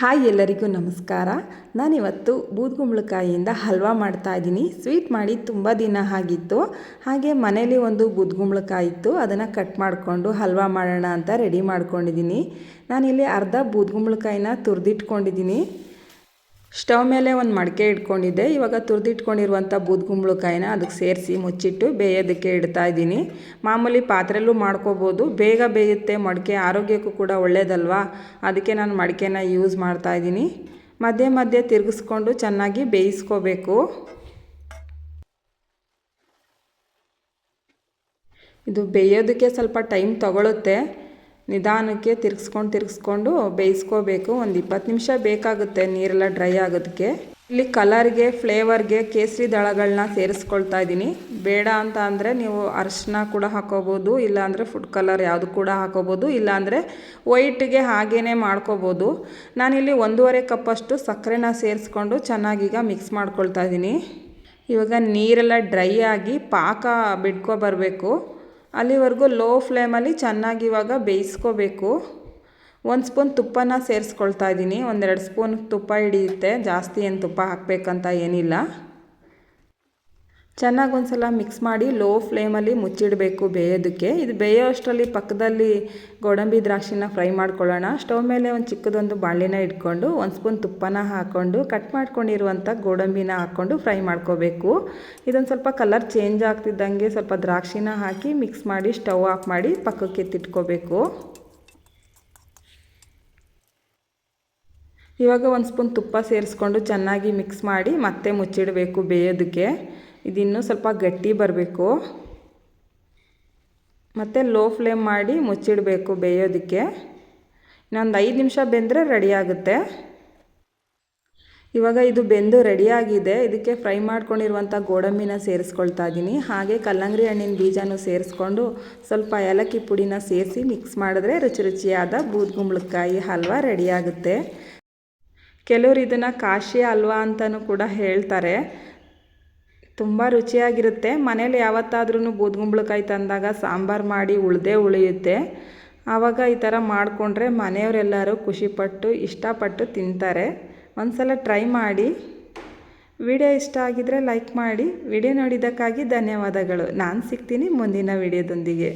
Hi ಎಲ್ಲರಿಗೂ ನಮಸ್ಕಾರ. ನಾನಿವತ್ತು ಬೂದ್ಗುಂಬಳಕಾಯಿಯಿಂದ ಹಲ್ವಾ ಮಾಡ್ತಾ ಇದ್ದೀನಿ. ಸ್ವೀಟ್ ಮಾಡಿ ತುಂಬ ದಿನ ಆಗಿತ್ತು. ಹಾಗೆ ಮನೇಲಿ ಒಂದು ಬೂದ್ಗುಂಬಳಕಾಯಿ ಇತ್ತು. ಅದನ್ನು ಕಟ್ ಮಾಡಿಕೊಂಡು ಹಲ್ವಾ ಮಾಡೋಣ ಅಂತ ರೆಡಿ ಮಾಡ್ಕೊಂಡಿದ್ದೀನಿ. ನಾನಿಲ್ಲಿ ಅರ್ಧ ಬೂದ್ಗುಂಬಳಕಾಯಿನ ತುರಿದಿಟ್ಕೊಂಡಿದ್ದೀನಿ. ಸ್ಟವ್ ಮೇಲೆ ಒಂದು ಮಡಿಕೆ ಇಟ್ಕೊಂಡಿದ್ದೆ. ಇವಾಗ ತುರಿದಿಟ್ಕೊಂಡಿರುವಂಥ ಬೂದ್ಗುಂಬಳಕಾಯಿನ ಅದಕ್ಕೆ ಸೇರಿಸಿ ಮುಚ್ಚಿಟ್ಟು ಬೇಯೋದಕ್ಕೆ ಇಡ್ತಾ ಇದ್ದೀನಿ. ಮಾಮೂಲಿ ಪಾತ್ರೆಲ್ಲೂ ಮಾಡ್ಕೋಬೋದು. ಬೇಗ ಬೇಯುತ್ತೆ, ಮಡಿಕೆ ಆರೋಗ್ಯಕ್ಕೂ ಕೂಡ ಒಳ್ಳೆಯದಲ್ವಾ ಅದಕ್ಕೆ ನಾನು ಮಡಿಕೆನ ಯೂಸ್ ಮಾಡ್ತಾ ಇದ್ದೀನಿ. ಮಧ್ಯೆ ಮಧ್ಯೆ ತಿರುಗಿಸ್ಕೊಂಡು ಚೆನ್ನಾಗಿ ಬೇಯಿಸ್ಕೋಬೇಕು. ಇದು ಬೇಯೋದಕ್ಕೆ ಸ್ವಲ್ಪ ಟೈಮ್ ತಗೊಳುತ್ತೆ. ನಿಧಾನಕ್ಕೆ ತಿರ್ಗಿಸ್ಕೊಂಡು ತಿರ್ಗಿಸ್ಕೊಂಡು ಬೇಯಿಸ್ಕೋಬೇಕು. ಒಂದು ಇಪ್ಪತ್ತು ನಿಮಿಷ ಬೇಕಾಗುತ್ತೆ ನೀರೆಲ್ಲ ಡ್ರೈ ಆಗೋದಕ್ಕೆ. ಇಲ್ಲಿ ಕಲರ್ಗೆ, ಫ್ಲೇವರ್ಗೆ ಕೇಸರಿ ದಳಗಳನ್ನ ಸೇರಿಸ್ಕೊಳ್ತಾ ಇದ್ದೀನಿ. ಬೇಡ ಅಂತ ಅಂದರೆ ನೀವು ಅರಿಶಿನ ಕೂಡ ಹಾಕೋಬೋದು ಇಲ್ಲಾಂದರೆ ಫುಡ್ ಕಲರ್ ಯಾವುದು ಕೂಡ ಹಾಕೋಬೋದು ಇಲ್ಲಾಂದರೆ ವೈಟ್ಗೆ ಹಾಗೇ ಮಾಡ್ಕೋಬೋದು. ನಾನಿಲ್ಲಿ ಒಂದೂವರೆ ಕಪ್ಪಷ್ಟು ಸಕ್ಕರೆನ ಸೇರಿಸ್ಕೊಂಡು ಚೆನ್ನಾಗೀಗ ಮಿಕ್ಸ್ ಮಾಡ್ಕೊಳ್ತಾ ಇದ್ದೀನಿ. ಇವಾಗ ನೀರೆಲ್ಲ ಡ್ರೈ ಆಗಿ ಪಾಕ ಬಿಡ್ಕೊ ಬರಬೇಕು. ಅಲ್ಲಿವರೆಗೂ ಲೋ ಫ್ಲೇಮಲ್ಲಿ ಚೆನ್ನಾಗಿ ಇವಾಗ ಬೇಯಿಸ್ಕೋಬೇಕು. ಒಂದು ಸ್ಪೂನ್ ತುಪ್ಪನ ಸೇರಿಸ್ಕೊಳ್ತಾ ಇದ್ದೀನಿ. ಒಂದೆರಡು ಸ್ಪೂನ್ ತುಪ್ಪ ಹಿಡಿಯುತ್ತೆ. ಜಾಸ್ತಿ ಏನು ತುಪ್ಪ ಹಾಕಬೇಕಂತ ಏನಿಲ್ಲ. ಚೆನ್ನಾಗಿ ಒಂದು ಸಲ ಮಿಕ್ಸ್ ಮಾಡಿ ಲೋ ಫ್ಲೇಮಲ್ಲಿ ಮುಚ್ಚಿಡಬೇಕು ಬೇಯೋದಕ್ಕೆ. ಇದು ಬೇಯೋ ಅಷ್ಟರಲ್ಲಿ ಪಕ್ಕದಲ್ಲಿ ಗೋಡಂಬಿ ದ್ರಾಕ್ಷಿನ ಫ್ರೈ ಮಾಡ್ಕೊಳ್ಳೋಣ. ಸ್ಟವ್ ಮೇಲೆ ಒಂದು ಚಿಕ್ಕದೊಂದು ಬಾಳೆನ ಇಟ್ಕೊಂಡು ಒಂದು ಸ್ಪೂನ್ ತುಪ್ಪನ ಹಾಕ್ಕೊಂಡು ಕಟ್ ಮಾಡ್ಕೊಂಡಿರುವಂಥ ಗೋಡಂಬಿನ ಹಾಕ್ಕೊಂಡು ಫ್ರೈ ಮಾಡ್ಕೋಬೇಕು. ಇದೊಂದು ಸ್ವಲ್ಪ ಕಲರ್ ಚೇಂಜ್ ಆಗ್ತಿದ್ದಂಗೆ ಸ್ವಲ್ಪ ದ್ರಾಕ್ಷಿನ ಹಾಕಿ ಮಿಕ್ಸ್ ಮಾಡಿ ಸ್ಟವ್ ಆಫ್ ಮಾಡಿ ಪಕ್ಕಕ್ಕೆ ಎತ್ತಿಟ್ಕೋಬೇಕು. ಇವಾಗ ಒಂದು ಸ್ಪೂನ್ ತುಪ್ಪ ಸೇರಿಸ್ಕೊಂಡು ಚೆನ್ನಾಗಿ ಮಿಕ್ಸ್ ಮಾಡಿ ಮತ್ತೆ ಮುಚ್ಚಿಡಬೇಕು ಬೇಯೋದಕ್ಕೆ. ಇದಿನ್ನೂ ಸ್ವಲ್ಪ ಗಟ್ಟಿ ಬರಬೇಕು. ಮತ್ತು ಲೋ ಫ್ಲೇಮ್ ಮಾಡಿ ಮುಚ್ಚಿಡಬೇಕು ಬೇಯೋದಕ್ಕೆ. ಇನ್ನೊಂದು ಐದು ನಿಮಿಷ ಬೆಂದರೆ ರೆಡಿಯಾಗುತ್ತೆ ಇವಾಗ ಇದು ಬೆಂದು ರೆಡಿಯಾಗಿದೆ ಇದಕ್ಕೆ ಫ್ರೈ ಮಾಡ್ಕೊಂಡಿರುವಂಥ ಗೋಡಂಬಿನ ಸೇರಿಸ್ಕೊಳ್ತಾ ಇದ್ದೀನಿ ಹಾಗೆ ಕಲ್ಲಂಗಡಿ ಹಣ್ಣಿನ ಬೀಜನೂ ಸೇರಿಸ್ಕೊಂಡು ಸ್ವಲ್ಪ ಏಲಕ್ಕಿ ಪುಡಿನ ಸೇರಿಸಿ ಮಿಕ್ಸ್ ಮಾಡಿದ್ರೆ ರುಚಿ ರುಚಿಯಾದ ಬೂದ್ಗುಂಬಳಕಾಯಿ ಹಲ್ವಾ ರೆಡಿಯಾಗುತ್ತೆ ಕೆಲವರು ಇದನ್ನು ಕಾಶಿ ಹಲ್ವಾ ಅಂತಲೂ ಕೂಡ ಹೇಳ್ತಾರೆ. ತುಂಬ ರುಚಿಯಾಗಿರುತ್ತೆ. ಮನೇಲಿ ಯಾವತ್ತಾದ್ರೂ ಬೂದ್ಗುಂಬಳಕಾಯಿ ತಂದಾಗ ಸಾಂಬಾರು ಮಾಡಿ ಉಳಿದೇ ಉಳಿಯುತ್ತೆ. ಆವಾಗ ಈ ಥರ ಮಾಡಿಕೊಂಡ್ರೆ ಮನೆಯವರೆಲ್ಲರೂ ಖುಷಿಪಟ್ಟು, ಇಷ್ಟಪಟ್ಟು ತಿಂತಾರೆ. ಒಂದು ಸಲ ಟ್ರೈ ಮಾಡಿ. ವಿಡಿಯೋ ಇಷ್ಟ ಆಗಿದರೆ ಲೈಕ್ ಮಾಡಿ. ವಿಡಿಯೋ ನೋಡಿದ್ದಕ್ಕಾಗಿ ಧನ್ಯವಾದಗಳು. ನಾನು ಸಿಗ್ತೀನಿ ಮುಂದಿನ ವಿಡಿಯೋದೊಂದಿಗೆ.